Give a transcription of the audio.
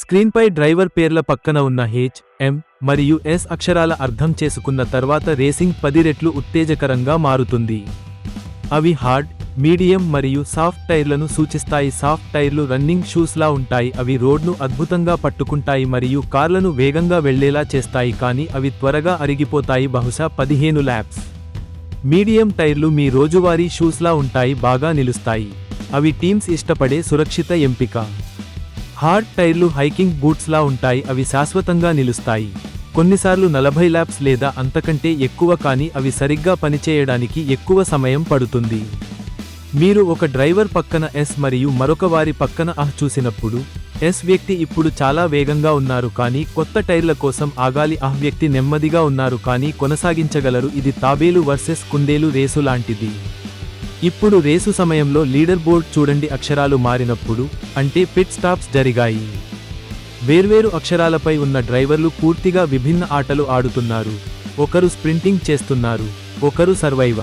స్క్రీన్పై డ్రైవర్ పేర్ల పక్కన ఉన్న హెచ్ ఎం మరియు ఎస్ అక్షరాల అర్థం చేసుకున్న తర్వాత రేసింగ్ పది రెట్లు ఉత్తేజకరంగా మారుతుంది. అవి హార్డ్ మీడియం మరియు సాఫ్ట్ టైర్లను సూచిస్తాయి. సాఫ్ట్ టైర్లు రన్నింగ్ షూస్లా ఉంటాయి. అవి రోడ్ను అద్భుతంగా పట్టుకుంటాయి మరియు కార్లను వేగంగా వెళ్ళేలా చేస్తాయి కానీ అవి త్వరగా అరిగిపోతాయి. బహుశా పదిహేను ల్యాప్స్ మీడియం టైర్లు మీ రోజువారీ షూస్లా ఉంటాయి. బాగా నిలుస్తాయి. అవి టీమ్స్ ఇష్టపడే సురక్షిత ఎంపిక. హార్డ్ టైర్లు హైకింగ్ బూట్స్లా ఉంటాయి అవి శాశ్వతంగా నిలుస్తాయి. కొన్నిసార్లు నలభై ల్యాప్స్ లేదా అంతకంటే ఎక్కువ కానీ అవి సరిగ్గా పనిచేయడానికి ఎక్కువ సమయం పడుతుంది. మీరు ఒక డ్రైవర్ పక్కన ఎస్ మరియు మరొక వారి పక్కన అహ్ చూసినప్పుడు ఎస్ వ్యక్తి ఇప్పుడు చాలా వేగంగా ఉన్నారు కానీ కొత్త టైర్ల కోసం ఆగాలి అహ్ వ్యక్తి నెమ్మదిగా ఉన్నారు కానీ కొనసాగించగలరు. ఇది తాబేలు వర్సెస్ కుందేలు రేసు లాంటిది. ఇప్పుడు రేసు సమయంలో లీడర్ బోర్డ్ చూడండి అక్షరాలు మారినప్పుడు అంటే పిట్ స్టాప్స్ జరిగాయి. వేర్వేరు అక్షరాలపై ఉన్న డ్రైవర్లు పూర్తిగా విభిన్న ఆటలు ఆడుతున్నారు. ఒకరు స్ప్రింటింగ్ చేస్తున్నారు. ఒకరు సర్వైవ